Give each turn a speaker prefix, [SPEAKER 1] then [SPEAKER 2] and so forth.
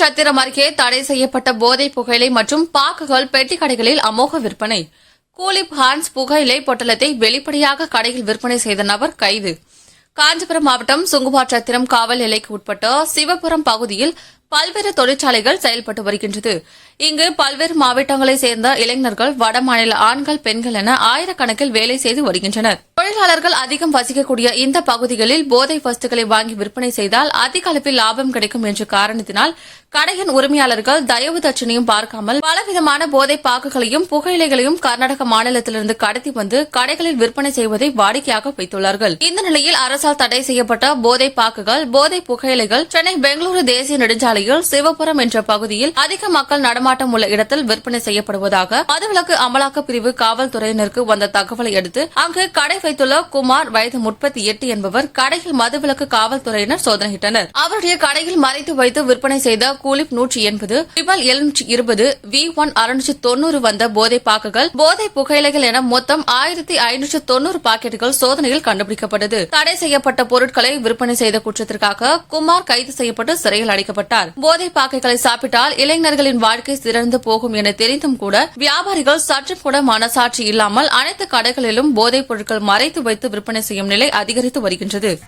[SPEAKER 1] சத்திரம் அருகே தடை செய்யப்பட்ட போதைப் புகையிலை மற்றும் பாக்குகள் பெட்டி கடைகளில் அமோக விற்பனை. கூலிப் ஹான்ஸ் புகையிலை பொட்டலத்தை வெளிப்படையாக கடையில் விற்பனை செய்த நபர் கைது. காஞ்சிபுரம் மாவட்டம் சுங்குவாச்சத்திரம் காவல் எல்லைக்கு உட்பட்ட சிவபுரம் பகுதியில் பல்வேறு தொழிற்சாலைகள் செயல்பட்டு வருகின்றது. இங்கு பல்வேறு மாவட்டங்களைச் சேர்ந்த இளைஞர்கள் வடமாநில ஆண்கள் பெண்கள் என ஆயிரக்கணக்கில் வேலை செய்து வருகின்றனர். தொழிலாளர்கள் அதிகம் வசிக்கக்கூடிய இந்த பகுதிகளில் போதை வஸ்துக்களை வாங்கி விற்பனை செய்தால் அதிக அளவில் லாபம் கிடைக்கும் என்ற காரணத்தினால் கடையின் உரிமையாளர்கள் தயவு தட்சணையும் பார்க்காமல் பலவிதமான போதை பாக்குகளையும் புகையிலைகளையும் கர்நாடக மாநிலத்திலிருந்து கடத்தி வந்து கடைகளில் விற்பனை செய்வதை வாடிக்கையாக வைத்துள்ளார்கள். இந்த நிலையில் அரசால் தடை செய்யப்பட்ட போதை பாக்குகள் போதை புகையிலைகள் சென்னை பெங்களூரு தேசிய நெடுஞ்சாலை சாலையில் சிவபுரம் என்ற பகுதியில் அதிக மக்கள் நடமாட்டம் உள்ள இடத்தில் விற்பனை செய்யப்படுவதாக மதுவிலக்கு அமலாக்க பிரிவு காவல்துறையினருக்கு வந்த தகவலை அடுத்து அங்கு கடை வைத்துள்ள குமார் வயது முப்பத்தி எட்டு என்பவர் கடையில் மதுவிலக்கு காவல்துறையினர் சோதனையிட்டனர். அவருடைய கடையில் மறைத்து வைத்து விற்பனை செய்த கூலிப் நூற்றி எண்பது விமல் எழுநூற்றி இருபது வி ஒன் அறுநூற்றி தொண்ணூறு வந்த போதை பாக்குகள் போதை புகையிலைகள் என மொத்தம் ஆயிரத்தி ஐநூற்று தொண்ணூறு பாக்கெட்டுகள் சோதனையில் கண்டுபிடிக்கப்பட்டது. தடை செய்யப்பட்ட பொருட்களை விற்பனை செய்த குற்றத்திற்காக குமார் கைது செய்யப்பட்டு சிறையில் அடைக்கப்பட்டார். போதை பாக்கைகளை சாப்பிட்டால் இளைஞர்களின் வாழ்க்கை சிறந்து போகும் என தெரிந்தும் கூட வியாபாரிகள் சற்றும் கூட மனசாட்சி இல்லாமல் அனைத்து கடைகளிலும் போதைப் பொருட்கள் மறைத்து வைத்து விற்பனை செய்யும் நிலை அதிகரித்து வருகின்றது.